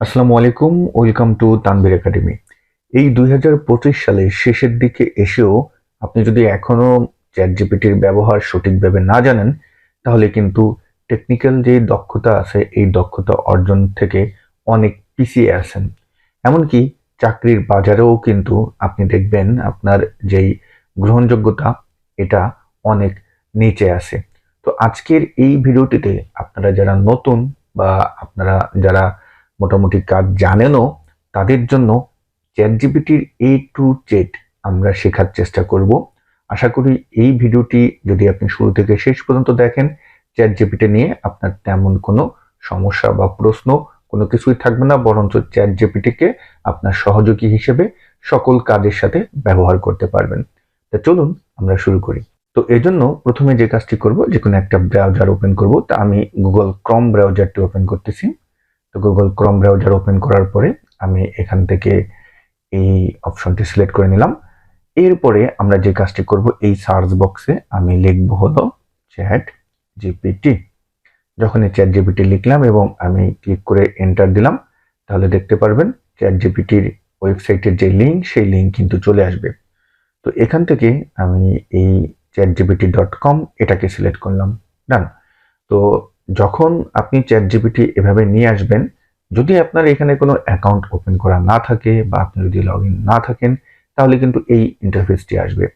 আসসালামু আলাইকুম, welcome to Tanvir academy. এই দুই হাজার পঁচিশ সালের শেষের দিকে এসেও আপনি যদি এখনও চ্যাট জিপিটির ব্যবহার সঠিকভাবে না জানেন, তাহলে কিন্তু টেকনিক্যাল যে দক্ষতা আছে, এই দক্ষতা অর্জন থেকে অনেক পিছিয়ে আছেন। এমনকি চাকরির বাজারেও কিন্তু আপনি দেখবেন আপনার যেই গ্রহণযোগ্যতা, এটা অনেক নিচে আছে। তো আজকের এই ভিডিওটিতে আপনারা যারা নতুন বা আপনারা যারা মোটামুটি কাজ জানেনও, তাদের জন্য চ্যাট জিপিটির এ টু জেড আমরা শেখার চেষ্টা করব। আশা করি এই ভিডিওটি যদি আপনি শুরু থেকে শেষ পর্যন্ত দেখেন চ্যাট জিপিটি নিয়ে আপনার তেমন কোনো সমস্যা বা প্রশ্ন কোনো কিছুই থাকবে না, বরঞ্চ চ্যাট জিপিটিকে আপনার সহযোগী হিসেবে সকল কাজের সাথে ব্যবহার করতে পারবেন। তা চলুন আমরা শুরু করি। তো এজন্য প্রথমে যে কাজটি করব, যে কোনো একটা ব্রাউজার ওপেন করব। তা আমি গুগল ক্রম ব্রাউজারটি ওপেন করতেছি। তো গুগল ক্রম ব্রাউজার ওপেন করার পরে আমি এখান থেকে এই অপশনটি সিলেক্ট করে নিলাম। এরপরে আমরা যে কাজটি করব, এই সার্চ বক্সে আমি লিখব হলো চ্যাট জিপিটি যখন এই চ্যাট জিপিটি লিখলাম এবং আমি ক্লিক করে এন্টার দিলাম, তাহলে দেখতে পারবেন চ্যাট জিপিটির ওয়েবসাইটের যে লিঙ্ক সেই লিঙ্ক কিন্তু চলে আসবে। তো এখান থেকে আমি এই চ্যাট জিপিটি ডট কম এটাকে সিলেক্ট করলাম। ডান তো যখন আপনি চ্যাট জিপিটি এভাবে নিয়ে আসবেন, যদি আপনার এখানে কোনো অ্যাকাউন্ট ওপেন করা না থাকে বা আপনি যদি লগ না থাকেন, তাহলে কিন্তু এই ইন্টারফেসটি আসবে।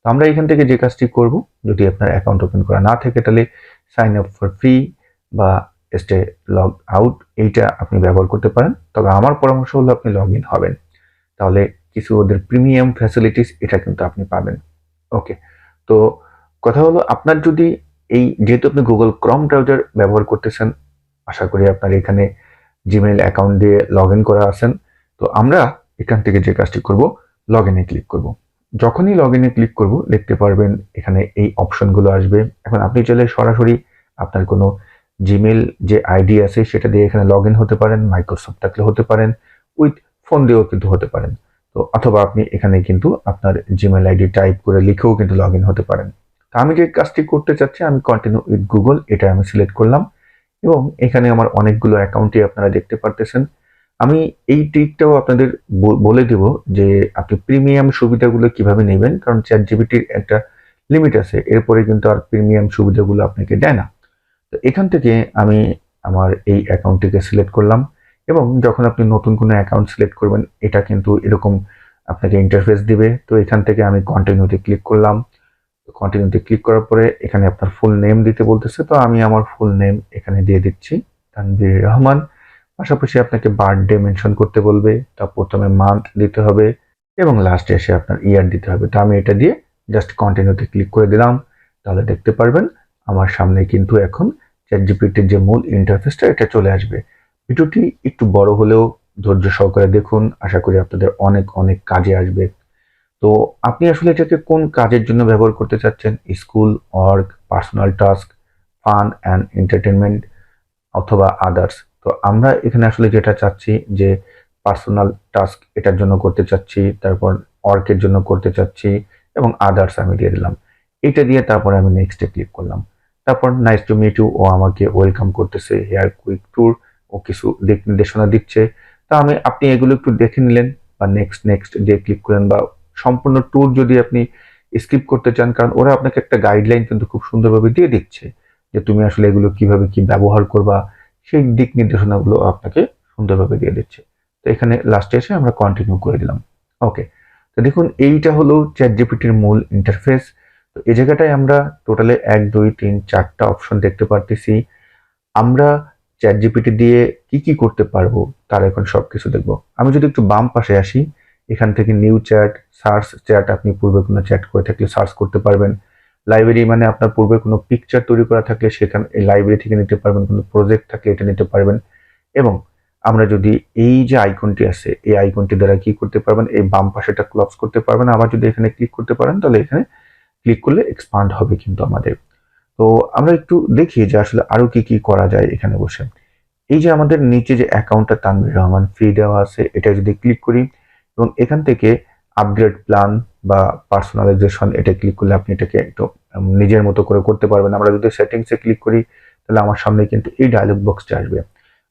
তো আমরা এখান থেকে যে কাজটি করব, যদি আপনার অ্যাকাউন্ট ওপেন করা না থাকে, তাহলে সাইন আপ ফর ফ্রি বা স্টে লগ আউট এইটা আপনি ব্যবহার করতে পারেন। তবে আমার পরামর্শ হলো আপনি লগ হবেন। তাহলে কিছু ওদের প্রিমিয়াম ফ্যাসিলিটিস এটা কিন্তু আপনি পাবেন। ওকে তো কথা হলো আপনার যদি এই যেহেতু আপনি গুগল ক্রম ব্রাউজার ব্যবহার করতেছেন, আশা করি আপনার এখানে জিমেইল অ্যাকাউন্ট দিয়ে লগ করা আছেন। তো আমরা এখান থেকে যে কাজটি করব লগ ইনে ক্লিক করব। যখনই লগ ইনে ক্লিক করব, দেখতে পারবেন এখানে এই অপশনগুলো আসবে। এখন আপনি চাইলে সরাসরি আপনার কোনো জিমেল যে আইডি আছে, সেটা দিয়ে এখানে লগ হতে পারেন মাইক্রোসফট থাকলে হতে পারেন, উইথ ফোন দিয়েও কিন্তু হতে পারেন। তো অথবা আপনি এখানে কিন্তু আপনার জিমেল আইডি টাইপ করে লিখেও কিন্তু লগ হতে পারেন। আমি যে কাজটি করতে চাচ্ছি, আমি কন্টিনিউ উইথ গুগল এটা আমি সিলেক্ট করলাম। এবং এখানে আমার অনেকগুলো অ্যাকাউন্টই আপনারা দেখতে পারতেছেন। আমি এই ট্রিকটাও আপনাদের বলে দেব যে আপনি প্রিমিয়াম সুবিধাগুলো কীভাবে নেবেন, কারণ চ্যাট জিবিটির একটা লিমিট আছে, এরপরে কিন্তু আর প্রিমিয়াম সুবিধাগুলো আপনাকে দেয় না। তো এখান থেকে আমি আমার এই অ্যাকাউন্টটিকে সিলেক্ট করলাম এবং যখন আপনি নতুন কোনো অ্যাকাউন্ট সিলেক্ট করবেন, এটা কিন্তু এরকম আপনাকে ইন্টারফেস দিবে। তো এখান থেকে আমি কন্টিনিউতে ক্লিক করলাম। কন্টিনিউতে ক্লিক করার পরে এখানে আপনার ফুল নেম দিতে বলতেছে। তো আমি আমার ফুল নেম এখানে দিয়ে দিচ্ছি তানবির রহমান। পাশাপাশি আপনাকে বার্থডে মেনশন করতে বলবে, তা প্রথমে মান্থ দিতে হবে এবং লাস্টে এসে আপনার ইয়ার দিতে হবে। তো আমি এটা দিয়ে জাস্ট কন্টিনিউতে ক্লিক করে দিলাম। তাহলে দেখতে পারবেন, আমার সামনে কিন্তু এখন চ্যাট জিপিটির যে মূল ইন্টারফেসটা এটা চলে আসবে। ভিডিওটি একটু বড় হলেও ধৈর্য সহকারে দেখুন। আশা করি আপনাদের অনেক অনেক কাজে আসবে। তো আপনি আসলে এটাকে কোন কাজের জন্য ব্যবহার করতে চাচ্ছেন? School work personal task, fun and entertainment অথবা আদার্স? তো আমরা এখানে আসলে যেটা চাচ্ছি যে পার্সোনাল টাস্ক এটার জন্য করতে চাচ্ছি, তারপর ওয়ার্কের জন্য করতে চাচ্ছি এবং আদার্স আমি দিয়ে দিলাম। এটা দিয়ে তারপরে আমি নেক্সটে ক্লিক করলাম। তারপর নাইস টু মিট ইউ ও আমাকে ওয়েলকাম করতেছে হেয়ার কুইক ট্যুর ও কিছু দিক নির্দেশনা দিচ্ছে। তা আমি, আপনি এগুলো একটু দেখে নিলেন বা নেক্সট নেক্সট দিয়ে ক্লিক করেন বা সম্পূর্ণ ট্যুর যদি আপনি স্কিপ করতে চান, কারণ ওরা আপনাকে একটা গাইডলাইন কিন্তু খুব সুন্দরভাবে দিয়ে দিচ্ছে যে তুমি আসলে এগুলো কীভাবে কি ব্যবহার করবা, সেই দিক নির্দেশনাগুলো আপনাকে সুন্দরভাবে দিয়ে দিচ্ছে। তো এখানে লাস্টে এসে আমরা কন্টিনিউ করে দিলাম। ওকে তো দেখুন, এইটা হলো চ্যাট জিপিটির মূল ইন্টারফেস তো এই জায়গাটায় আমরা টোটালে এক, দুই, তিন, চারটা অপশন দেখতে পারতেছি। আমরা চ্যাট জিপিটি দিয়ে কি কি করতে পারব, তার এখন সব কিছু দেখব। আমি যদি একটু বাম পাশে আসি এখান থেকে নিউ চ্যাট সার্চ চ্যাট আপনি পূর্বে কোনো চ্যাট করে থাকলে সার্চ করতে পারবেন। লাইব্রেরি মানে আপনার পূর্বে কোনো পিকচার তৈরি করা থাকলে সেখানে, এই লাইব্রেরি থেকে নিতে পারবেন, কোনো প্রজেক্ট থাকলে এটা নিতে পারবেন। এবং আমরা যদি এই যে আইকনটি আছে, এই আইকনটি দ্বারা কি করতে পারবেন, এই বাম পাশেটা ক্লপস করতে পারবেন, আবার যদি এখানে ক্লিক করতে পারেন, তাহলে এখানে ক্লিক করলে এক্সপান্ড হবে কিন্তু আমাদের। তো আমরা একটু দেখি যে আসলে আরও কি কি করা যায় এখানে বসে। এই যে আমাদের নিচে যে অ্যাকাউন্টটা তানবির রহমান ফ্রি দেওয়া আছে, এটা যদি ক্লিক করি এবং এখান থেকে আপগ্রেড প্ল্যান বা পার্সোনালাইজেশন এটা ক্লিক করলে আপনি এটাকে একটু নিজের মতো করে করতে পারবেন। আমরা যদি সেটিংসে ক্লিক করি, তাহলে আমার সামনে কিন্তু এই ডায়লগ বক্সটা আসবে।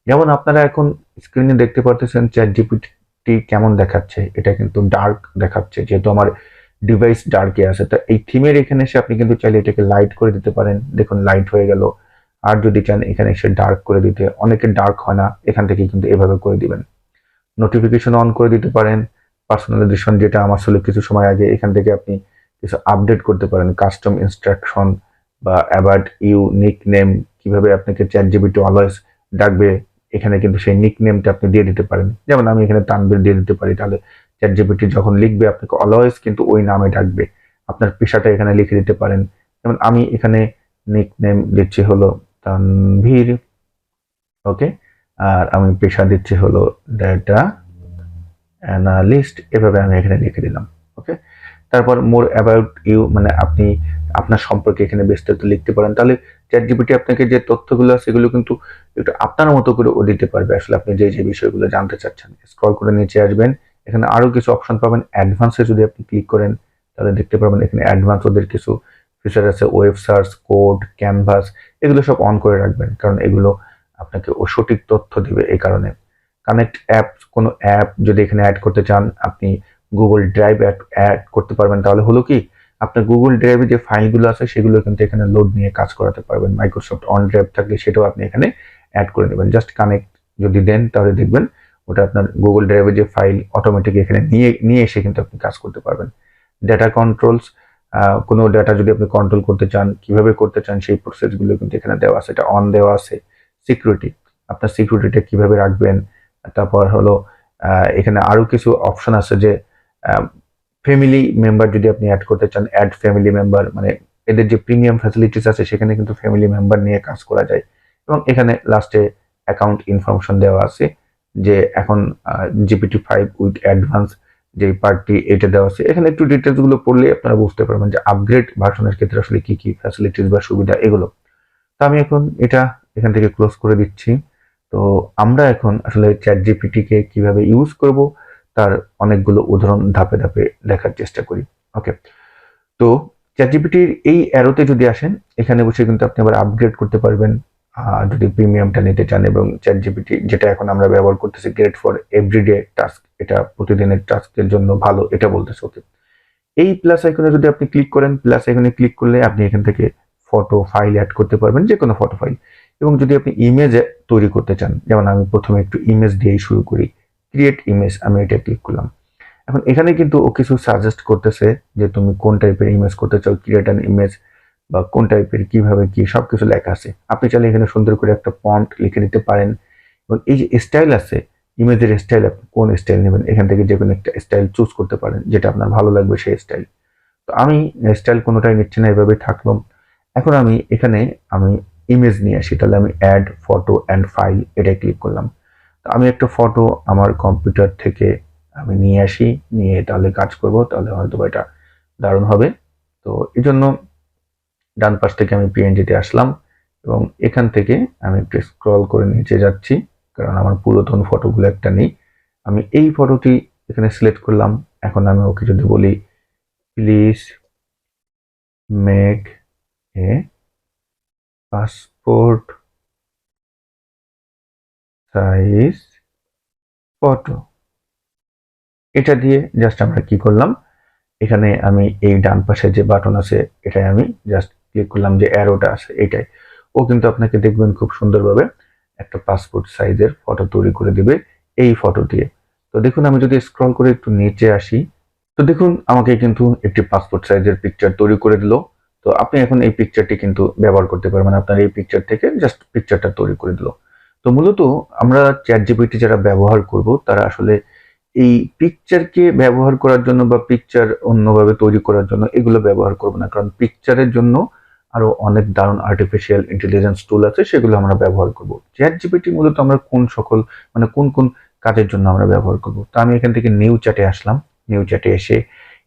যেমন আপনারা এখন স্ক্রিনে দেখতে পারতেছেন চ্যাট জিপিটি কেমন দেখাচ্ছে, এটা কিন্তু ডার্ক দেখাচ্ছে, যেহেতু আমার ডিভাইস ডার্কে আছে। তো এই থিমের এখানে এসে আপনি কিন্তু চাইলে এটাকে লাইট করে দিতে পারেন। দেখুন লাইট হয়ে গেল। আর যদি চান এখানে এসে ডার্ক করে দিতে, অনেকে ডার্ক হয় না, এখান থেকে কিন্তু এভাবে করে দিবেন। নোটিফিকেশন অন করে দিতে পারেন। পার্সোনালাইজেশন যেটা আমার ছিল কিছু সময় আগে এখান থেকে আপনি কিছু আপডেট করতে পারেন কাস্টম ইনস্ট্রাকশন বা অ্যাবার্ড ইউ নিক নেম কীভাবে আপনাকে চ্যাট জিবিটি অলওয়েজ ডাকবে, এখানে কিন্তু সেই নিক নেমটা আপনি দিয়ে দিতে পারেন। যেমন আমি এখানে তানবির দিয়ে দিতে পারি, তাহলে চ্যাট জিবিটি যখন লিখবে আপনাকে অলওয়েজ কিন্তু ওই নামে ডাকবে। আপনার পেশাটা এখানে লিখে দিতে পারেন। যেমন আমি এখানে নিক নেম দিচ্ছি হলো তানভীর ওকে আর আমি পেশা দিচ্ছি হলো ডেটা অ্যানালিস্ট এভাবে আমি এখানে লিখে দিলাম ওকে তারপর মোর অ্যাবাউট ইউ মানে আপনি আপনার সম্পর্কে এখানে বিস্তারিত লিখতে পারেন। তাহলে চ্যাট জিপিটি আপনাকে যে তথ্যগুলো আছে সেগুলো কিন্তু একটু আপনার মতো করে ও দিতে পারবে। আসলে আপনি যে যে বিষয়গুলো জানতে চাচ্ছেন স্ক্রল করে নিচে আসবেন। এখানে আরও কিছু অপশন পাবেন। অ্যাডভান্সে যদি আপনি ক্লিক করেন, তাহলে দেখতে পারবেন এখানে অ্যাডভান্স ওদের কিছু ফিচার আছে। ওয়েব সার্চ কোড ক্যানভাস এগুলো সব অন করে রাখবেন। কারণ এগুলো আপনাকে ও সঠিক তথ্য দিবে এই কারণে। কানেক্ট অ্যাপ কোনো অ্যাপ যদি এখানে অ্যাড করতে চান, আপনি গুগল ড্রাইভ অ্যাড করতে পারবেন। তাহলে হলো কি, আপনার গুগল ড্রাইভে যে ফাইলগুলো আছে, সেগুলো কিন্তু এখানে লোড নিয়ে কাজ করাতে পারবেন। মাইক্রোসফট অন ড্রাইভ থাকলে সেটাও আপনি এখানে অ্যাড করে নেবেন। জাস্ট কানেক্ট যদি দেন, তাহলে দেখবেন ওটা আপনার গুগল ড্রাইভে যে ফাইল অটোমেটিক এখানে নিয়ে নিয়ে এসে কিন্তু আপনি কাজ করতে পারবেন। ডেটা কন্ট্রোলস কোনো ডাটা যদি আপনি কন্ট্রোল করতে চান, কীভাবে করতে চান, সেই প্রসেসগুলো কিন্তু এখানে দেওয়া আছে। এটা অন দেওয়া আছে। সিকিউরিটি আপনার সিকিউরিটিটা কীভাবে রাখবেন তারপর হলো এখানে আরও কিছু অপশন আছে যে ফ্যামিলি মেম্বার যদি আপনি অ্যাড করতে চান অ্যাড ফ্যামিলি মেম্বার মানে এদের যে প্রিমিয়াম ফ্যাসিলিটিস আছে, সেখানে কিন্তু ফ্যামিলি মেম্বার নিয়ে কাজ করা যায়। এবং এখানে লাস্টে অ্যাকাউন্ট ইনফরমেশন দেওয়া আছে যে এখন জিপিটি ফাইভ উইথ অ্যাডভান্স যে পার্টটি এটা দেওয়া আছে, এখানে একটু ডিটেলসগুলো পড়লে আপনারা বুঝতে পারবেন যে আপগ্রেড ভার্সনের ক্ষেত্রে আসলে কি কি ফ্যাসিলিটিস বা সুবিধা এগুলো। তো আমি এখন এটা এখান থেকে ক্লোজ করে দিচ্ছি। তো আমরা এখন আসলে চ্যাট জিপিটিকে কীভাবে ইউজ করব, তার অনেকগুলো উদাহরণ ধাপে ধাপে দেখার চেষ্টা করি। ওকে তো চ্যাট জিপিটির এই অ্যারোতে যদি আসেন, এখানে বসে কিন্তু আপনি আবার আপগ্রেড করতে পারবেন। যদি প্রিমিয়ামটা নিতে চান এবং চ্যাট জিপিটি যেটা এখন আমরা ব্যবহার করতেছি গ্রেট ফর এভরিডে টাস্ক এটা প্রতিদিনের টাস্কের জন্য ভালো, এটা বলতেছে ওকে এই প্লাস আইকনে যদি আপনি ক্লিক করেন প্লাস আইকনে ক্লিক করলে আপনি এখান থেকে ফটো ফাইল অ্যাড করতে পারবেন যে কোনো ফটো ফাইল এবং যদি আপনি ইমেজ তৈরি করতে চান, যেমন আমি প্রথমে একটু ইমেজ দিয়েই শুরু করি ক্রিয়েট ইমেজ আমি এটা ক্লিক করলাম। এখন এখানে কিন্তু ও কিছু সাজেস্ট করতেছে যে তুমি কোন টাইপের ইমেজ করতে চাও ক্রিয়েট অ্যান ইমেজ বা কোন টাইপের কীভাবে কি সব কিছু লেখা আছে। আপনি চাইলে এখানে সুন্দর করে একটা পন্ট লিখে নিতে পারেন। এবং এই যে স্টাইল আছে ইমেজের স্টাইল আপনি কোন স্টাইল নেবেন, এখান থেকে যে কোনো একটা স্টাইল চুজ করতে পারেন, যেটা আপনার ভালো লাগবে সেই স্টাইল তো আমি স্টাইল কোনোটাই নিচ্ছি না এভাবে থাকলাম এখন আমি এখানে আমি ইমেজ নিয়ে আসি, তাহলে আমি অ্যাড ফটো অ্যান্ড ফাইল এটাই ক্লিক করলাম। তো আমি একটা ফটো আমার কম্পিউটার থেকে আমি নিয়ে আসি, নিয়ে তাহলে কাজ করব, তাহলে হয়তো এটা দারুণ হবে। তো এই জন্য ডান পাশ থেকে আমি পিএনজিতে আসলাম এবং এখান থেকে আমি একটু স্ক্রল করে নিচে যাচ্ছি, কারণ আমার পুরাতন ফটোগুলো একটা নেই। আমি এই ফটোটি এখানে সিলেক্ট করলাম, এখন আমি ওকে যদি বলি please make a passport size photo. এটা দিয়ে জাস্ট আমরা কি করলাম? এখানে আমি এই ডান পাশে যে বাটন আছে, এটাই আমি জাস্ট ক্লিক করলাম যে অ্যারোটা আছে, এটাই। ও কিন্তু আপনাকে দেখবেন খুব সুন্দরভাবে একটা পাসপোর্ট সাইজের ফটো তৈরি করে দিবে এই ফটো দিয়ে। তো দেখুন, আমি যদি স্ক্রল করে একটু নিচে আসি, তো দেখুন, আমাকে কিন্তু একটি পাসপোর্ট সাইজের পিকচার তৈরি করে দিল। তো আপনি এখন এই পিকচারটি কিন্তু ব্যবহার করতে পারবেন। আপনার এই পিকচার থেকে জাস্ট পিকচারটা তৈরি করে দিল। তো মূলত আমরা চ্যাট জিপিটি যারা ব্যবহার করব, তারা আসলে এই পিকচারকে ব্যবহার করার জন্য বা পিকচার অন্যভাবে তৈরি করার জন্য এগুলো ব্যবহার করব না। কারণ পিকচারের জন্য আরও অনেক দারুণ আর্টিফিশিয়াল ইন্টেলিজেন্স টুল আছে, সেগুলো আমরা ব্যবহার করব। চ্যাট জিপিটি মূলত আমরা কোন সকল মানে কোন কোন কাজের জন্য আমরা ব্যবহার করব। তো আমি এখান থেকে নিউ চ্যাটে আসলাম। নিউ চ্যাটে এসে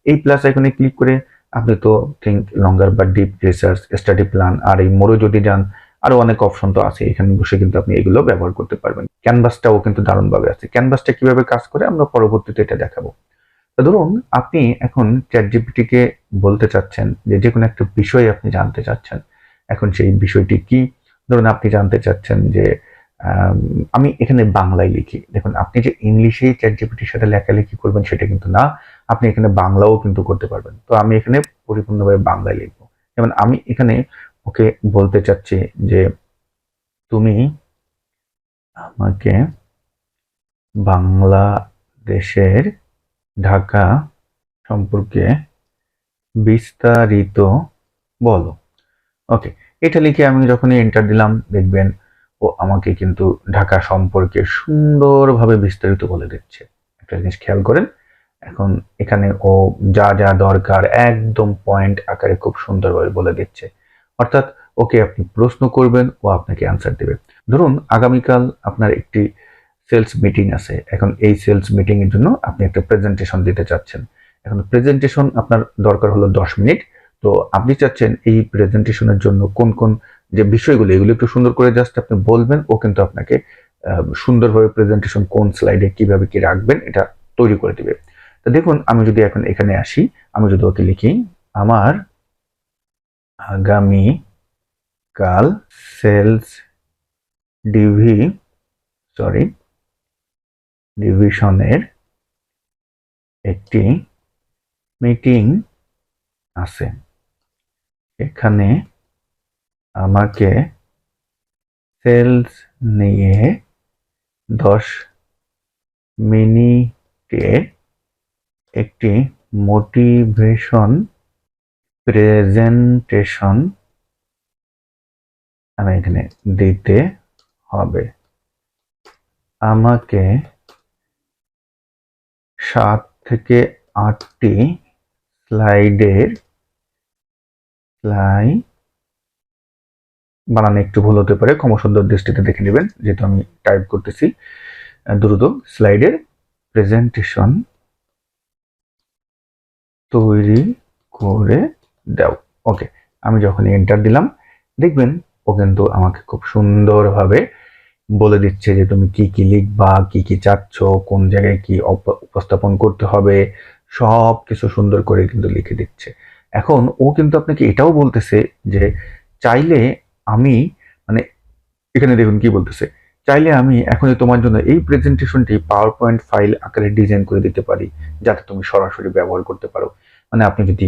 এই প্লাস আইকনে ক্লিক করে আপনি তো থিঙ্ক লঙ্গার বা ডিপ রিসার্চ স্টাডি প্ল্যান আর এই মোড়ে যদি যান আরও অনেক অপশন তো আছে। এখানে বসে কিন্তু আপনি এগুলো ব্যবহার করতে পারবেন। ক্যানভাসটাও কিন্তু দারুণভাবে আছে। ক্যানভাসটা কীভাবে কাজ করে আমরা পরবর্তীতে এটা দেখাবো। ধরুন আপনি এখন চ্যাট জিপিটিকে বলতে চাচ্ছেন যে যে কোনো একটা বিষয় আপনি জানতে চাচ্ছেন। এখন সেই বিষয়টি কি? ধরুন আপনি জানতে চাচ্ছেন যে আম, এখানে বাংলায় লিখি। দেখুন আপনি যে ইংলিশে চ্যাট জিপিটির সাথে লেখালেখি করবেন সেটা কিন্তু না। আপনি এখানে বাংলাও কিন্তু করতে পারবেন। তো আমি এখানে পরিপূর্ণভাবে বাংলায় লিখব। যেমন আমি এখানে ওকে বলতে চাচ্ছি যে, তুমি আমাকে বাংলাদেশের ঢাকা সম্পর্কে বিস্তারিত বলো। ওকে, এটা লিখে আমি যখনই এন্টার দিলাম, দেখবেন ও আমাকে কিন্তু ঢাকা সম্পর্কে সুন্দরভাবে বিস্তারিত বলে দিচ্ছে। একটা জিনিস খেয়াল করেন এখন এখানে ও যা যা দরকার একদম পয়েন্ট আকারে খুব সুন্দরভাবে বলে দিচ্ছে। অর্থাৎ ওকে আপনি প্রশ্ন করবেন, ও আপনাকে অ্যান্সার দেবে। ধরুন আগামীকাল আপনার একটি সেলস মিটিং আছে। এখন এই সেলস মিটিং এর জন্য আপনি একটা প্রেজেন্টেশন দিতে চাচ্ছেন। এখন প্রেজেন্টেশন আপনার দরকার হলো দশ মিনিট। তো আপনি চাচ্ছেন এই প্রেজেন্টেশনের জন্য কোন কোন যে বিষয়গুলো, এগুলো একটু সুন্দর করে জাস্ট আপনি বলবেন, ও কিন্তু আপনাকে সুন্দরভাবে প্রেজেন্টেশন কোন স্লাইডে কীভাবে কি রাখবেন, এটা তৈরি করে দিবে। তো দেখুন, আমি যদি এখন এখানে আসি, আমি যদি ওকে লিখি, আমার আগামী কাল সেলস ডিভি, সরি, ডিভিশনের একটি মিটিং আছে। এখানে আমাকে সেলস নিয়ে দশ মিনিটে একটি মোটিভেশন প্রেজেন্টেশন আমি এখানে দিতে হবে। আমাকে সাত থেকে আটটি স্লাইডের স্লাই বানানো একটু ভুল হতে পারে, ক্ষমা সুন্দর দৃষ্টিতে দেখে নেবেন, যেহেতু আমি টাইপ করতেছি। দ্রুত স্লাইডের প্রেজেন্টেশন তৈরি করে দাও। ওকে আমি যখন এন্টার দিলাম, দেখবেন ও কিন্তু আমাকে খুব সুন্দরভাবে বলে দিচ্ছে যে তুমি কি কি লিখবা, কি কি চাচ্ছ, কোন জায়গায় কি উপস্থাপন করতে হবে সব কিছু সুন্দর করে কিন্তু লিখে দিচ্ছে। এখন ও কিন্তু আপনাকে এটাও বলতেছে যে চাইলে আমি মানে এখানে দেখুন কি বলতেছে চাইলে আমি এখনই তোমার জন্য এই প্রেজেন্টেশনটি পাওয়ার পয়েন্ট ফাইল আকারে ডিজাইন করে দিতে পারি, যাতে তুমি সরাসরি ব্যবহার করতে পারো। মানে আপনি যদি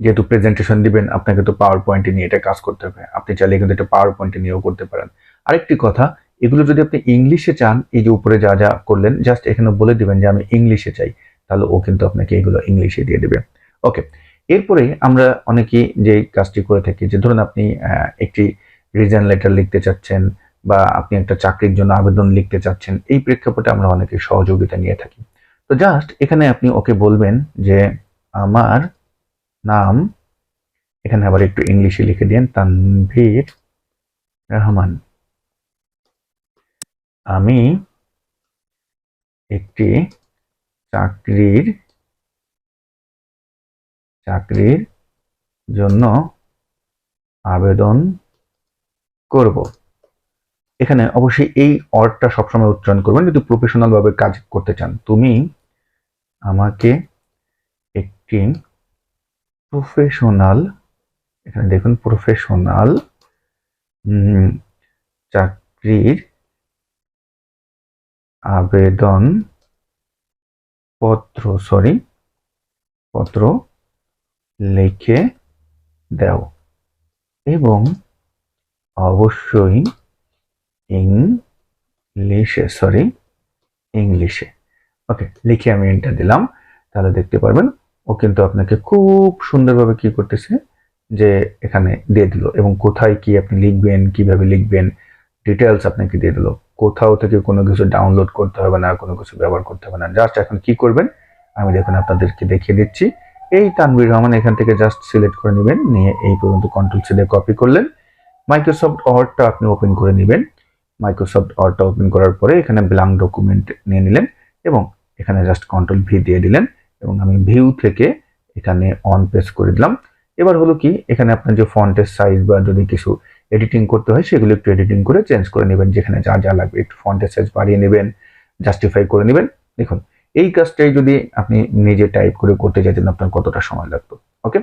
যেহেতু প্রেজেন্টেশন দিবেন, আপনাকে তো পাওয়ার পয়েন্টে নিয়ে এটা কাজ করতে হবে। আপনি চাইলে কিন্তু এটা পাওয়ার পয়েন্টে নিয়েও করতে পারেন। আরেকটি কথা, এগুলো যদি আপনি ইংলিশে চান, এই যে উপরে যা যা করলেন জাস্ট এখানে বলে দিবেন যে আমি ইংলিশে চাই, তাহলে ও কিন্তু আপনাকে এগুলো ইংলিশে দিয়ে দেবে। ওকে এরপরে আমরা অনেকেই যে কাজটি করে থাকি, যে ধরুন আপনি একটি রিজন লেটার লিখতে চাচ্ছেন বা আপনি একটা চাকরির জন্য আবেদন লিখতে চাচ্ছেন, এই প্রেক্ষাপটে আমরা অনেকে সহযোগিতা নিয়ে থাকি। তো জাস্ট এখানে আপনি ওকে বলবেন যে, আমার নাম, এখানে আবার একটু ইংলিশে লিখে দিন তানভীর রহমান। আমি একটি চাকরির চাকরির জন্য আবেদন করব। এখানে অবশ্যই এই অর্ডটা সবসময় উচ্চারণ করবেন যদি প্রফেশনাল ভাবে কাজ করতে চান। তুমি আমাকে একটি প্রফেশনাল এখানে দেখুন প্রফেশনাল চাকরির আবেদন পত্র সরি পত্র লিখে দাও। এবং অবশ্যই ইংলিশে সরি ইংলিশে ওকে লিখে আমি এন্টার দিলাম। তাহলে দেখতে পারবেন, ও কিন্তু আপনাকে খুব সুন্দরভাবে কি করতেছে, যে এখানে দিয়ে দিল এবং কোথায় কি আপনি লিখবেন, কীভাবে লিখবেন ডিটেলস আপনাকে দিয়ে দিল। কোথাও থেকে কোনো কিছু ডাউনলোড করতে হবে না, কোনো কিছু ব্যবহার করতে হবে না। জাস্ট এখন কি করবেন, আমি দেখুন আপনাদেরকে দেখিয়ে দিচ্ছি। এই তানভীর রহমান এখান থেকে জাস্ট সিলেক্ট করে নেবেন, নিয়ে এই পর্যন্ত কন্ট্রোল সিলে কপি করলেন। মাইক্রোসফট ওয়ার্ডটা আপনি ওপেন করে নেবেন। মাইক্রোসফট ওয়ার্ডটা ওপেন করার পরে এখানে ব্ল্যাঙ্ক ডকুমেন্ট নিয়ে নিলেন এবং এখানে জাস্ট কন্ট্রোল ভি দিয়ে দিলেন এবং আমি ভিউ থেকে এখানে অন প্রেস করে দিলাম। এবার হলো কি, এখানে আপনার যে ফন্টের সাইজ বা যদি কিছু এডিটিং করতে হয়, সেগুলো একটু এডিটিং করে চেঞ্জ করে নেবেন। যেখানে যা যা লাগবে, একটু ফন্টের সাইজ বাড়িয়ে নেবেন জাস্টিফাই করে নেবেন। দেখুন, এই কাজটাই যদি আপনি নিজে টাইপ করে করতে চাইতেন, আপনার কতটা সময় লাগতো? ওকে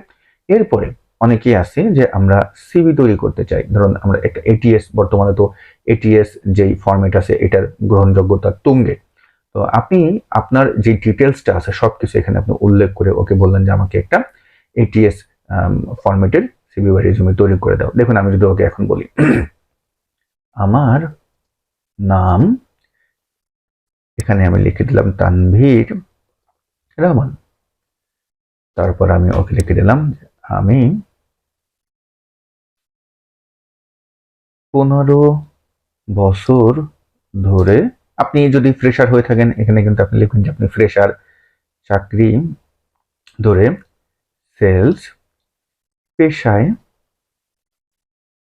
এরপরে অনেকেই আছে যে আমরা সিভি তৈরি করতে চাই। ধরুন আমরা একটা এটিএস বর্তমানে তো এটিএস যেই ফরম্যাট আছে, এটার গ্রহণযোগ্যতা তুঙ্গে। তো আপনি আপনার যে ডিটেলসটা আছে সব কিছু এখানে আপনি উল্লেখ করে ওকে বললেন যে আমাকে একটা এটিএস ফরম্যাটের সিভি বা রেজুমে তৈরি করে দাও। দেখুন, আমি যদি ওকে এখন বলি, আমার নাম, এখানে আমি লিখে দিলাম তানভীর রহমান। তারপর আমি ওকে লিখে দিলাম আমি পনেরো বছর ধরে আপনি যদি ফ্রেশার হয়ে থাকেন, এখানে কিন্তু আপনি লিখুন যে আপনি ফ্রেশার চাকরি ধরে সেলস পেশায়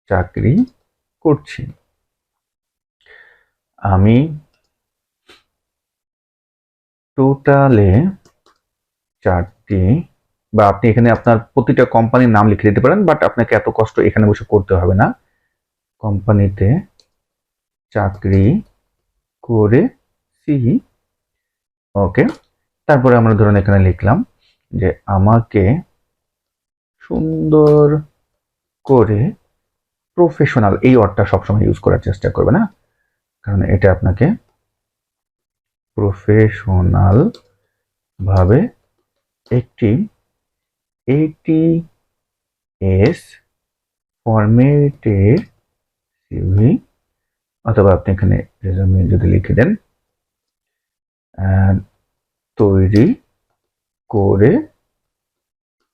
চাকরি করছি। আমি টোটালে চারটি বা আপনি এখানে আপনার প্রতিটা কোম্পানির নাম লিখে দিতে পারেন বাট আপনাকে এত কষ্ট এখানে বসে করতে হবে না। কোম্পানিতে চাকরি করেছি ওকে। তারপরে আমরা ধরুন এখানে লিখলাম যে আমাকে সুন্দর করে প্রফেশনাল এই ওয়ার্ডটা সবসময় ইউজ করার চেষ্টা করবে, না? কারণ এটা আপনাকে প্রফেশনাল ভাবে একটি এইটি এস ফরম্যাটের সিভি অথবা আপনি এখানে রেজুমে যদি লিখে দেন তৈরি করে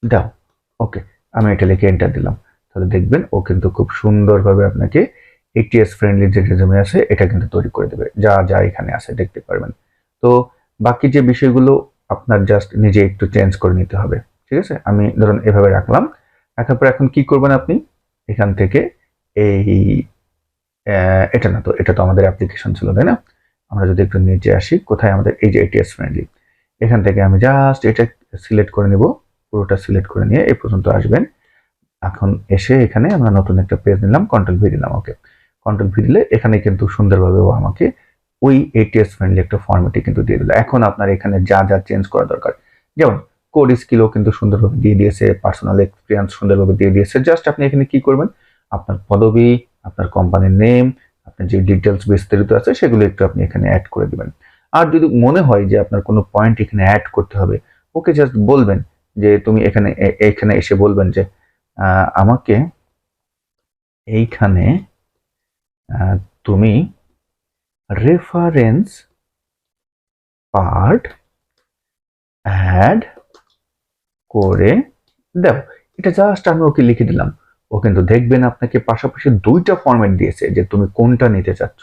দাও। ওকে আমি এটা লিখে এন্টার দিলাম। তাহলে দেখবেন ও কিন্তু খুব সুন্দরভাবে আপনাকে এটিএস ফ্রেন্ডলি যে রেজুমে আছে, এটা কিন্তু তৈরি করে দেবে। যা যা এখানে আছে, দেখতে পারবেন। তো বাকি যে বিষয়গুলো আপনার জাস্ট নিজে একটু চেঞ্জ করে নিতে হবে, ঠিক আছে? আমি ধরুন এভাবে রাখলাম। রাখার পর এখন কি করবেন আপনি? এখান থেকে এই এটা না, তো এটা তো আমাদের অ্যাপ্লিকেশন ছিল, তাই না? আমরা যদি একটু নিচে আসি, কোথায় আমাদের এই যে এটিএস ফ্রেন্ডলি এখান থেকে আমি জাস্ট এটা সিলেক্ট করে নিব, পুরোটা সিলেক্ট করে নিয়ে এই পর্যন্ত আসবেন। এখন এসে এখানে আমরা নতুন একটা পেজ নিলাম কন্ট্রোল ভি দিলাম ওকে কন্ট্রোল ভি দিলে এখানে কিন্তু সুন্দরভাবে ও আমাকে ওই এটিএস ফ্রেন্ডলি একটা ফর্মেটে কিন্তু দিয়ে দিল। এখন আপনার এখানে যা যা চেঞ্জ করা দরকার, যেমন কোড স্কিলও কিন্তু সুন্দরভাবে দিয়ে দিয়েছে পার্সোনাল এক্সপিরিয়েন্স সুন্দরভাবে দিয়ে দিয়েছে। জাস্ট আপনি এখানে কি করবেন? আপনার পদবি আপনার কোম্পানির নেম আপনার যে ডিটেলস বিস্তারিত আছে, সেগুলো একটু আপনি এখানে অ্যাড করে দিবেন। আর যদি মনে হয় যে আপনার কোনো পয়েন্ট এখানে অ্যাড করতে হবে, ওকে জাস্ট বলবেন যে তুমি এখানে এখানে এসে বলবেন যে আমাকে এইখানে তুমি রেফারেন্স পার্ট অ্যাড করে দাও এটা জাস্ট আমি ওকে লিখে দিলাম। ও কিন্তু দেখবেন আপনাকে পাশাপাশি দুইটা ফরম্যাট দিয়েছে যে তুমি কোনটা নিতে চাচ্ছ।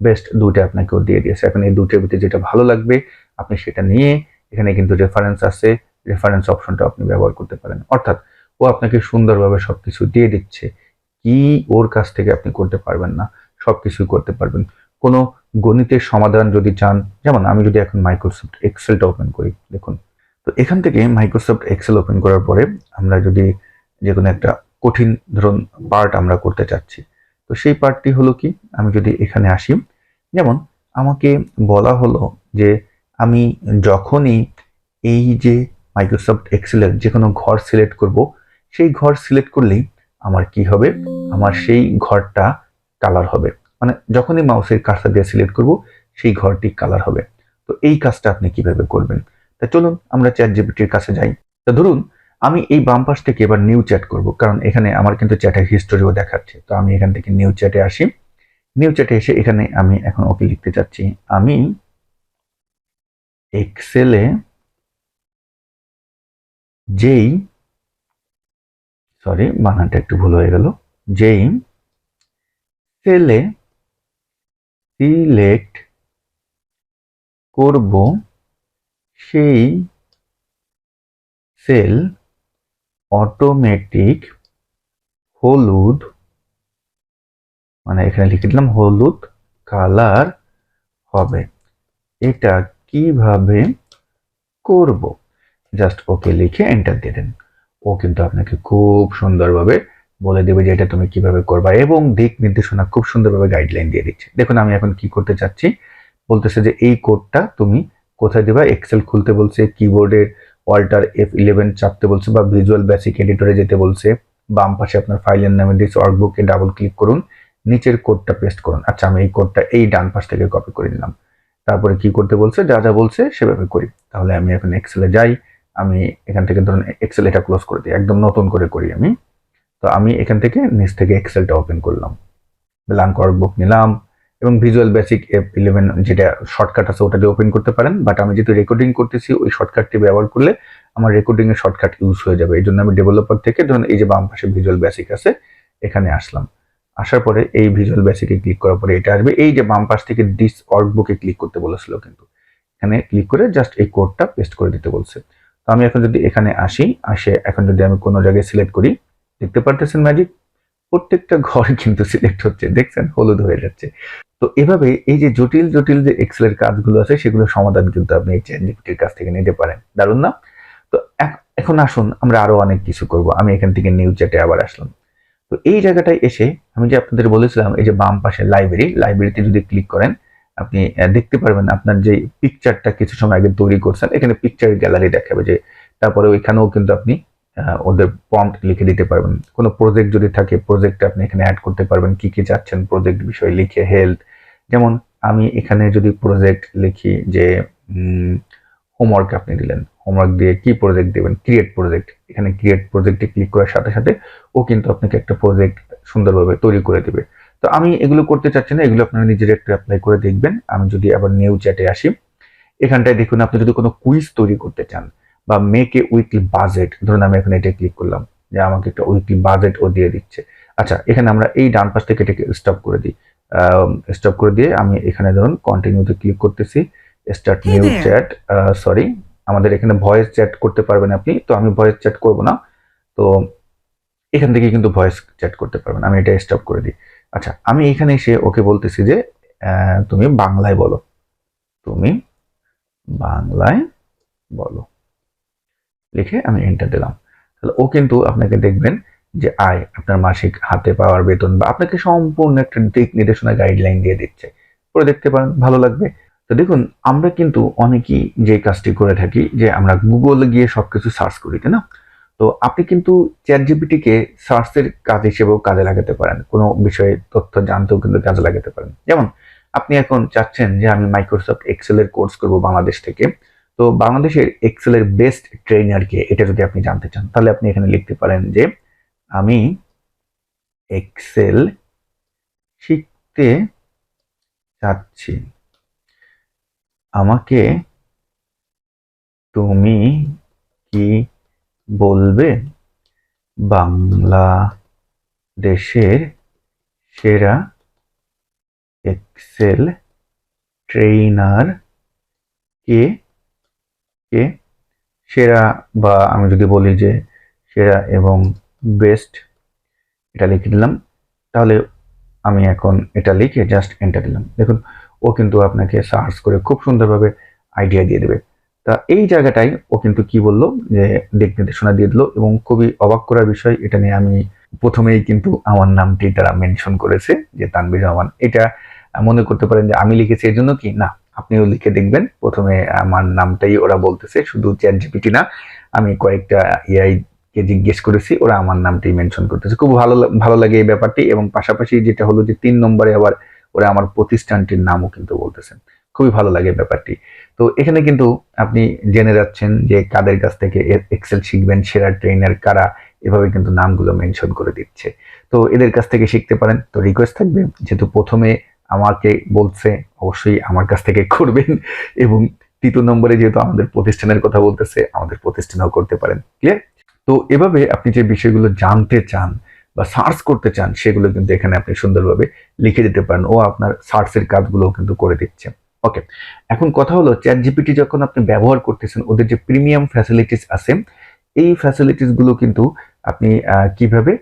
বেস্ট দুইটা আপনাকে ও দিয়ে দিয়েছে। এখন এই দুইটার ভিতরে যেটা ভালো লাগবে, আপনি সেটা নিয়ে এখানে কিন্তু রেফারেন্স আছে। রেফারেন্স অপশনটা আপনি ব্যবহার করতে পারেন। অর্থাৎ ও আপনাকে সুন্দরভাবে সব কিছু দিয়ে দিচ্ছে। কি ওর কাছ থেকে আপনি করতে পারবেন না সব কিছুই করতে পারবেন। কোনো গণিতের সমাধান যদি চান, যেমন আমি যদি এখন মাইক্রোসফট এক্সেলটা ওপেন করি, দেখুন। তো এখান থেকে মাইক্রোসফট এক্সেল ওপেন করার পরে আমরা যদি যে কোনো একটা কঠিন ধরুন পার্ট আমরা করতে চাচ্ছি। তো সেই পার্টটি হলো কি? আমি যদি এখানে আসি, যেমন আমাকে বলা হলো যে আমি যখনই এই যে মাইক্রোসফট এক্সেলের যে কোনো ঘর সিলেক্ট করব, সেই ঘর সিলেক্ট করলেই আমার কি হবে? আমার সেই ঘরটা কালার হবে। মানে যখনই মাউসের কার্সার দিয়ে সিলেক্ট করব, সেই ঘরটি কালার হবে। তো এই কাজটা আপনি কীভাবে করবেন? তা চলুন আমরা চ্যাট জিপিটির কাছে যাই। তা ধরুন আমি এই বাম পাশ থেকে এবার নিউ চ্যাট করব, কারণ এখানে আমার কিন্তু চ্যাটের হিস্টোরিও দেখাচ্ছে। তো আমি এখান থেকে নিউ চ্যাটে আসি। নিউ চ্যাটে এসে এখানে আমি এখন ওকে লিখতে চাচ্ছি। আমি এক্সেলে যেই সরি বানানটা একটু ভুল হয়ে গেল। যেই সেলে সিলেক্ট করব, সেই সেল অটোমেটিক হলুদ মানে এখানে লিখে দিলাম হলুদ কালার হবে। এটা কীভাবে করব? জাস্ট ওকে লিখে এন্টার দিয়ে দেন। ও কিন্তু আপনাকে খুব সুন্দরভাবে বলে দেবে যে এটা তুমি কীভাবে করবা এবং দিক নির্দেশনা খুব সুন্দরভাবে গাইডলাইন দিয়ে দিচ্ছে। দেখুন আমি এখন কি করতে চাচ্ছি? বলতেছে যে এই কোডটা তুমি কোথায় দেবা? এক্সেল খুলতে বলছে কিবোর্ডের ওয়াল্টার এফ ইলেভেন চাপতে বলছে বা ভিজুয়াল বেসিক এডিটরে যেতে বলছে। বাম পাশে আপনার ফাইলের নামে দিস ওয়ার্কবুকে ডাবল ক্লিক করুন, নিচের কোডটা পেস্ট করুন। আচ্ছা আমি এই কোডটা এই ডান পাশ থেকে কপি করে নিলাম। তারপরে কি করতে বলছে? যা যা বলছে সেভাবে করি। তাহলে আমি এখন এক্সেলে যাই, আমি এখান থেকে ধরুন এক্সেল এটা ক্লোজ করে দিই, একদম নতুন করে করি আমি। তো আমি এখান থেকে নিচ থেকে এক্সেলটা ওপেন করলাম। ব্ল্যাঙ্ক ওয়ার্কবুক নিলাম। এবং ভিজুয়াল বেসিক এফ ইলেভেন যেটা শর্টকাট আছে ওটা দিয়ে ওপেন করতে পারেন বাট আমি যেহেতু রেকর্ডিং করতেছি, ওই শর্টকাটটি ব্যবহার করলে আমার রেকর্ডিং এর শর্টকাট ইউজ হয়ে যাবে। এই জন্য আমি ডেভেলপার থেকে ধরুন এই যে বাম পাশে ভিজুয়াল বেসিক আছে, এখানে আসলাম। আসার পরে এই ভিজুয়াল বেসিকে ক্লিক করার পরে এটা আসবে। এই যে বাম পাশ থেকে ডিস ওয়ার্কবুকে ক্লিক করতে বলেছিল কিন্তু। এখানে ক্লিক করে জাস্ট এই কোডটা পেস্ট করে দিতে বলছে। তো আমি এখন যদি এখানে আসি, আসে এখন যদি আমি কোনো জায়গায় সিলেক্ট করি, দেখতে পারতেছেন ম্যাজিক প্রত্যেকটা ঘর কিন্তু সিলেক্ট হচ্ছে, দেখছেন? হলুদ হয়ে যাচ্ছে। তো এভাবে এই যে জটিল জটিল যে এক্সেলের কাজগুলো আছে সেগুলো সমাধান কিন্তু আপনি এই চ্যাটজিপিটির কাছ থেকে নিতে পারেন। দারুণ না? তো এখন আসুন, আমরা আরও অনেক কিছু করব। আমি এখান থেকে নিউ চ্যাটে আবার আসলাম। তো এই জায়গাটায় এসে আমি যে আপনাদের বলেছিলাম, এই যে বাম পাশে লাইব্রেরি লাইব্রেরিতে যদি ক্লিক করেন, আপনি দেখতে পারবেন আপনার যে পিকচারটা কিছু সময় আগে তৈরি করছেন, এখানে পিকচার গ্যালারি দেখাবে যে, তারপরে ওইখানেও কিন্তু আপনি ওদের প্রম্পট লিখে দিতে পারবেন। কোনো প্রজেক্ট যদি থাকে প্রজেক্ট আপনি এখানে অ্যাড করতে পারবেন। কি কি চাচ্ছেন প্রজেক্ট বিষয়ে লিখে হেলথ যেমন আমি এখানে যদি প্রজেক্ট লিখি যে হোমওয়ার্ক আপনি দিলেন। হোমওয়ার্ক দিয়ে কি প্রজেক্ট দেবেন? ক্রিয়েট প্রজেক্ট এখানে ক্রিয়েট প্রজেক্টে ক্লিক করার সাথে সাথে ও কিন্তু আপনাকে একটা প্রজেক্ট সুন্দরভাবে তৈরি করে দেবে। তো আমি এগুলো করতে চাচ্ছি না, এগুলো আপনারা নিজের একটু অ্যাপ্লাই করে দেখবেন। আমি যদি আবার নিউ চ্যাটে আসি, এখানটায় দেখুন, আপনি যদি কোনো কুইজ তৈরি করতে চান বা মেক এ উইকলি বাজেট ধরুন আমি এখানে এটা ক্লিক করলাম যে আমাকে একটা উইকলি বাজেট ও দিয়ে দিচ্ছে। আচ্ছা এখানে আমরা এই ডান পাশ থেকে এটাকে স্টপ করে দিই। স্টপ করে দিয়ে আমি এখানে ধরুন কন্টিনিউতে ক্লিক করতেছি স্টার্ট নিউ চ্যাট সরি আমাদের এখানে ভয়েস চ্যাট করতে পারবেন আপনি তো আমি ভয়েস চ্যাট করব না তো এখান থেকে কিন্তু ভয়েস চ্যাট করতে পারবেন আমি এটা স্টপ করে দিই। আচ্ছা আমি এখানে এসে ওকে বলতেছি যে তুমি বাংলায় বলো। তুমি বাংলায় বলো। লিখে আমি এন্টার দিলাম। তাহলে ও কিন্তু আপনাকে দেখবেন যে, আয়, আপনার মাসিক হাতে পাওয়ার বেতন বা আপনাকে সম্পূর্ণ একটা দিক নির্দেশনা গাইডলাইন দিয়ে দিচ্ছে। করে দেখতে পারেন, ভালো লাগবে। তো দেখুন, আমরা কিন্তু অনেকেই যে কাজটি করে থাকি, যে আমরা গুগলে গিয়ে সবকিছু সার্চ করি, তাই না? তো আপনি কিন্তু চ্যাট জিপিটিকে সার্চের কাজ হিসেবেও কাজে লাগাতে পারেন। কোনো বিষয়ে তথ্য জানতেও কিন্তু কাজে লাগাতে পারেন। যেমন, আপনি এখন চাচ্ছেন যে, আমি মাইক্রোসফট এক্সেলের কোর্স করব বাংলাদেশ থেকে। তো বাংলাদেশের এক্সেলের বেস্ট ট্রেনারকে এটা যদি আপনি জানতে চান, তাহলে আপনি এখানে লিখতে পারেন যে, আমি এক্সেল শিখতে চাচ্ছি। আমাকে তুমি কি বলবে? বাংলাদেশের সেরা এক্সেল ট্রেইনার কে কে? সেরা বা আমি যদি বলি যে সেরা এবং বেস্ট, এটা লিখে দিলাম। তাহলে আমি এখন এটা লিখে জাস্ট এন্টার দিলাম। দেখুন, ও কিন্তু আপনাকে সার্চ করে খুব সুন্দরভাবে আইডিয়া দিয়ে দেবে। তা এই জায়গাটাই ও কিন্তু কি বলল? যে দিক নির্দেশনা দিয়ে দিল এবং খুবই অবাক করার বিষয়, এটা নিয়ে আমি প্রথমেই কিন্তু আমার নামটি তারা মেনশন করেছে যে তানবির রহমান। এটা মনে করতে পারেন যে আমি লিখেছি এর জন্য কি? না আপনিও লিখে দেখবেন। প্রথমে আমার নামটাই ওরা বলতেছে, শুধু চ্যাট জিপিটি না, আমি কয়েকটা এআই কে জিজ্ঞেস করেছি, ওরা আমার নামটাই মেনশন করতেছে। খুব ভালো ভালো লাগে এই ব্যাপারটি এবং পাশাপাশি যেটা হলো যে তিন নম্বরে আবার ওরা আমার প্রতিষ্ঠানটির নামও কিন্তু বলতেছেন। খুবই ভালো লাগে ব্যাপারটি। তো এখানে কিন্তু আপনি জেনে যাচ্ছেন যে কাদের কাছ থেকে এক্সেল শিখবেন, সেরা ট্রেনার কারা, এভাবে কিন্তু নামগুলো মেনশন করে দিচ্ছে। তো এদের কাছ থেকে শিখতে পারেন। তো রিকোয়েস্ট থাকবে, যেহেতু প্রথমে আমাকে বলছে, অবশ্যই আমার কাছ থেকে করবেন এবং তৃতীয় নম্বরে যেহেতু আমাদের প্রতিষ্ঠানের কথা বলতেছে, আমাদের প্রতিষ্ঠানও করতে পারেন। ক্লিয়ার তো এভাবে আপনি যে বিষয়গুলো জানতে চান বা সার্চ করতে চান, সেগুলো কিন্তু এখানে আপনি সুন্দরভাবে লিখে দিতে পারেন ও আপনার সার্চের কাজগুলো কিন্তু করে দিচ্ছে। ওকে এখন কথা হলো চ্যাট জিপিটি যখন আপনি ব্যবহার করতেছেন, ওদের যে প্রিমিয়াম ফ্যাসিলিটিস আছে, এই ফ্যাসিলিটিসগুলো কিন্তু আপনি কীভাবে,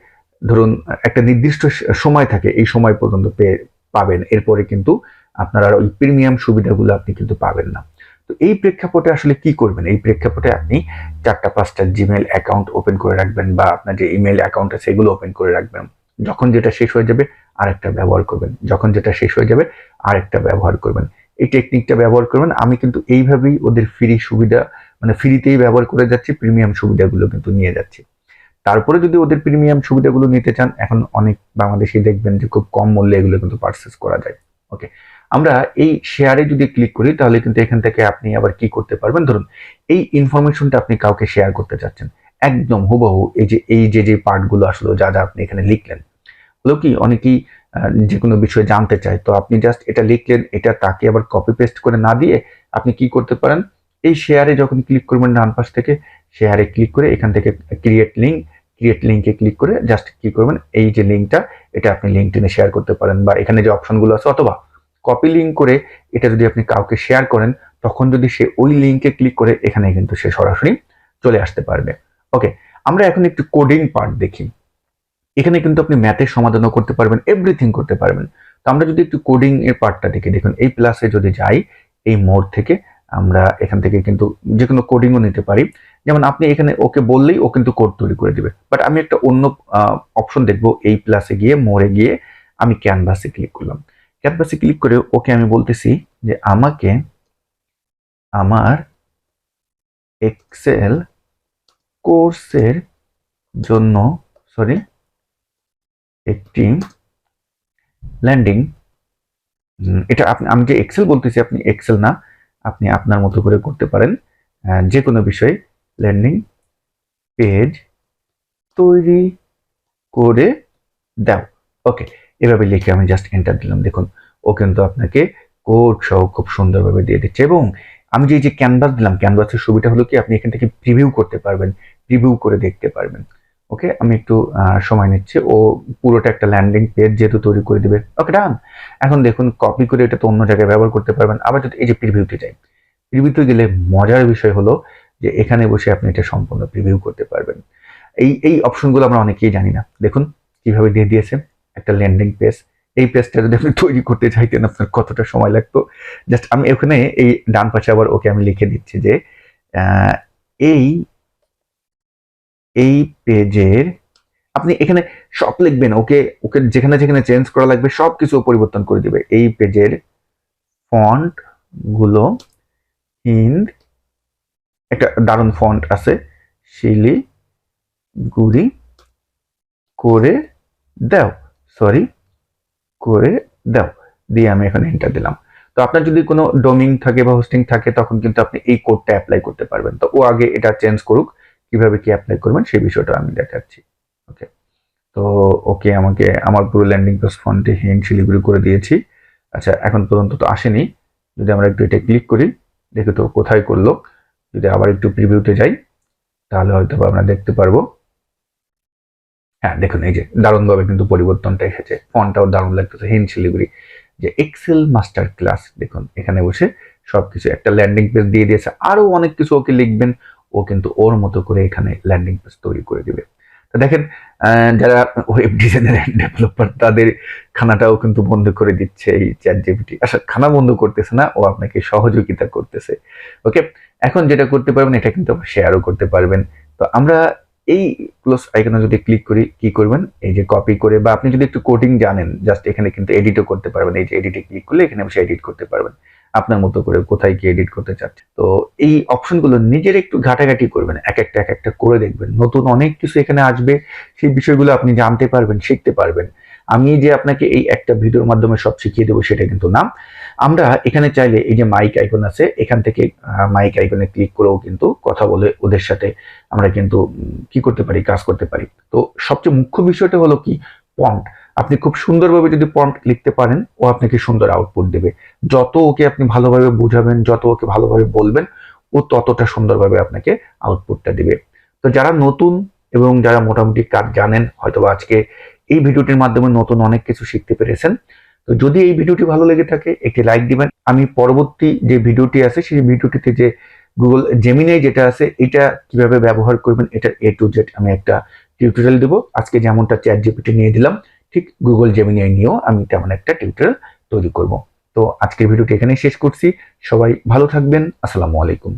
ধরুন, একটা নির্দিষ্ট সময় থাকে, এই সময় পর্যন্ত পেয়ে পাবেন। এরপরে কিন্তু আপনার ওই প্রিমিয়াম সুবিধাগুলো আপনি কিন্তু পাবেন না। তো এই প্রেক্ষাপটে আসলে কি করবেন? এই প্রেক্ষাপটে আপনি চারটা, পাঁচটা জিমেল অ্যাকাউন্ট ওপেন করে রাখবেন বা আপনার যে ইমেল অ্যাকাউন্ট আছে সেগুলো ওপেন করে রাখবেন। যখন যেটা শেষ হয়ে যাবে, আরেকটা ব্যবহার করবেন। যখন যেটা শেষ হয়ে যাবে, আরেকটা ব্যবহার করবেন। এই টেকনিকটা ব্যবহার করবেন। আমি কিন্তু এইভাবেই ওদের ফ্রি সুবিধা মানে ফ্রিতেই ব্যবহার করে যাচ্ছি প্রিমিয়াম সুবিধাগুলো কিন্তু নিয়ে যাচ্ছি। তারপরে যদি ওদের প্রিমিয়াম সুবিধাগুলো নিতে চান, এখন অনেক বাংলাদেশি দেখবেন যে খুব কম মূল্যে এগুলো কিন্তু পারচেস করা যায়। ওকে আমরা এই শেয়ারে যদি ক্লিক করি, তাহলে কিন্তু এখান থেকে আপনি আবার কি করতে পারবেন? ধরুন, এই ইনফরমেশনটা আপনি কাউকে শেয়ার করতে চাচ্ছেন, একদম হুবহু এই যে এই যে যে পার্টগুলো আসলো, যা যা আপনি এখানে লিখলেন। হলো কি, অনেকেই যে কোনো বিষয়ে জানতে চায়, তো আপনি জাস্ট এটা লিখলেন, এটা তাকে আবার কপি পেস্ট করে না দিয়ে আপনি কি করতে পারেন? এই শেয়ারে যখন ক্লিক করবেন ডান পাশ থেকে শেয়ারে ক্লিক করে এখান থেকে ক্রিয়েট লিঙ্ক ক্রিয়েট লিঙ্কে ক্লিক করে জাস্ট কি করবেন? এই যে লিঙ্কটা এটা আপনি লিঙ্কটিনে শেয়ার করতে পারেন বা এখানে যে অপশনগুলো আছে, অথবা কপি লিঙ্ক করে এটা যদি আপনি কাউকে শেয়ার করেন, তখন যদি সে ওই লিঙ্কে ক্লিক করে, এখানে কিন্তু সে সরাসরি চলে আসতে পারবে। ওকে আমরা এখন একটু কোডিং পার্ট দেখি। এখানে কিন্তু আপনি ম্যাথের সমাধানও করতে পারবেন এভরিথিং করতে পারবেন। তো আমরা যদি একটু কোডিং এর পার্টটা দেখি, দেখুন এই প্লাসে যদি যাই, এই মোড থেকে আমরা এখান থেকে কিন্তু যে কোনো কোডিংও নিতে পারি। যেমন আপনি এখানে ওকে বললেই ও কিন্তু কোড তৈরি করে দিবে। বাট আমি একটা অন্য অপশন দেখব এই প্লাসে গিয়ে, মোড়ে গিয়ে আমি ক্যানভাসে ক্লিক করলাম। ক্যানভাসে ক্লিক করে ওকে আমি বলতেছি যে আমাকে আমার এক্সেল কোর্সের জন্য সরি একটি ল্যান্ডিং এটা আপনি, আমি যে এক্সেল বলতেছি, আপনি এক্সেল না, আপনি আপনার মতো করে করতে পারেন যে কোনো বিষয়ে। ল্যান্ডিং পেজ তৈরি করে দাও। ওকে এভাবে লিখে আমি জাস্ট এন্টার দিলাম। দেখুন, ও কিন্তু আপনাকে কোড সহ খুব সুন্দরভাবে দিয়ে দিচ্ছে এবং আমি যে যে ক্যানভাস দিলাম ক্যানভাসের সুবিধা হলো কি? আপনি এখান থেকে প্রিভিউ করতে পারবেন প্রিভিউ করে দেখতে পারবেন। ওকে আমি একটু সময় নিচ্ছি। ও পুরোটা একটা ল্যান্ডিং পেজ যেহেতু তৈরি করে দিবে। ওকে ডান এখন দেখুন কপি করে এটা তো অন্য জায়গায় ব্যবহার করতে পারবেন। আবার যদি এই যে প্রিভিউতে যাই প্রিভিউতে গেলে মজার বিষয় হলো যে এখানে বসে আপনি এটা সম্পূর্ণ প্রিভিউ করতে পারবেন। এই এই অপশনগুলো আমরা অনেকেই জানি না। দেখুন, কীভাবে দিয়ে দিয়েছে একটা ল্যান্ডিং পেজ এই পেজটা যদি আপনি তৈরি করতে চাইতেন, আপনার কতটা সময় লাগতো? জাস্ট আমি ওখানে এই ডান পাশে আবার ওকে আমি লিখে দিচ্ছি যে এই এই পেজের আপনি এখানে সব লিখবেন, ওকে ওকে যেখানে যেখানে চেঞ্জ করা লাগবে সব কিছু পরিবর্তন করে দিবে। এই পেজের ফন্টগুলো হিন্দ একটা দারুণ ফন্ট আছে। শিলি গুড়ি করে দাও সরি করে দাও, দিয়ে আমি এখন এন্টার দিলাম। তো আপনার যদি কোনো ডোমিং থাকে বা হোস্টিং থাকে, তখন কিন্তু আপনি এই কোডটা অ্যাপ্লাই করতে পারবেন। তো ও আগে এটা চেঞ্জ করুক, কীভাবে কি অ্যাপ্লাই করবেন সেই বিষয়টা আমি দেখাচ্ছি। ওকে তো ওকে আমাকে আমার পুরো ল্যান্ডিং পেজ ফন্টে হিন্ট শিলিগুড়ি করে দিয়েছি। আচ্ছা এখন পর্যন্ত তো আসেনি। যদি আমরা একটু এটা ক্লিক করি, দেখে তো কোথায় করল। যদি আবার একটু প্রিভিউতে যাই, তাহলে হয়তো আমরা দেখতে পারব। হ্যাঁ দেখুন, এই যে দারুণভাবে কিন্তু পরিবর্তনটা এসেছে। ফন্টটাও দারুণ লাগতেছে হিন শিলিগুড়ি যে এক্সেল মাস্টার ক্লাস দেখুন, এখানে বসে সবকিছু একটা ল্যান্ডিং পেজ দিয়ে দিয়েছে। আরও অনেক কিছু ওকে লিখবেন, ও কিন্তু ওর মতো করে এখানে ল্যান্ডিং পেজ তৈরি করে দিবে। তো দেখেন যারা ওয়েব ডিজাইনার ডেভেলপার তাদের খানাটাও কিন্তু বন্ধ করে দিচ্ছে এই চ্যাট জিপিটি আসলে খানা বন্ধ করতেছে না, ও আপনাকে সহযোগিতা করতেছে। ওকে এখন যেটা করতে পারবেন, এটা কিন্তু শেয়ারও করতে পারবেন। তো আমরা এই ক্লোজ আইকনে যদি ক্লিক করি, কি করবেন? এই যে কপি করে বা আপনি যদি একটু কোডিং জানেন জাস্ট এখানে কিন্তু এডিটও করতে পারবেন। এই যে এডিটে ক্লিক করলে এখানে বসে এডিট করতে পারবেন। আপনার মতো করে কোথায় কি এডিট করতে চাচ্ছেন? তো এই অপশনগুলো নিজের একটু ঘাটাঘাটি করবেন, এক একটা এক একটা করে দেখবেন। নতুন অনেক কিছু এখানে আসবে, সেই বিষয়গুলো আপনি জানতে পারবেন, শিখতে পারবেন। আমি যে আপনাকে এই একটা ভিডিওর মাধ্যমে সব শিখিয়ে দেবো সেটা কিন্তু না। আমরা এখানে চাইলে এই যে মাইক আইকন আছে, এখান থেকে মাইক আইকনে ক্লিক করেও কিন্তু কথা বলে ওদের সাথে আমরা কিন্তু কি করতে পারি, কাজ করতে পারি। তো সবচেয়ে মুখ্য বিষয়টা হলো কি? পন্ট আপনি খুব সুন্দরভাবে যদি পন্ট লিখতে পারেন, ও আপনাকে সুন্দর আউটপুট দেবে। যত ওকে আপনি ভালোভাবে বুঝাবেন, যত ওকে ভালোভাবে বলবেন, ও ততটা সুন্দরভাবে আপনাকে আউটপুটটা দিবে। তো যারা নতুন এবং যারা মোটামুটি কাজ জানেন, হয়তোবা আজকে এই ভিডিওটির মাধ্যমে নতুন অনেক কিছু শিখতে পেরেছেন। তো যদি এই ভিডিওটি ভালো লেগে থাকে, একটি লাইক দিবেন। আমি পরবর্তী যে ভিডিওটি আছে, সেই ভিডিওটিতে যে গুগল জেমিনাই যেটা আছে, এটা কীভাবে ব্যবহার করবেন, এটা এ টু জেড আমি একটা টিউটোরিয়াল দেবো। আজকে যেমনটা চ্যাট জিপিটি নিয়ে দিলাম, ঠিক গুগল জেমিনাই নিয়েও আমি তেমন একটা টিউটোরিয়াল তৈরি করব। তো আজকের ভিডিওটি এখানেই শেষ করছি। সবাই ভালো থাকবেন। আসসালামু আলাইকুম।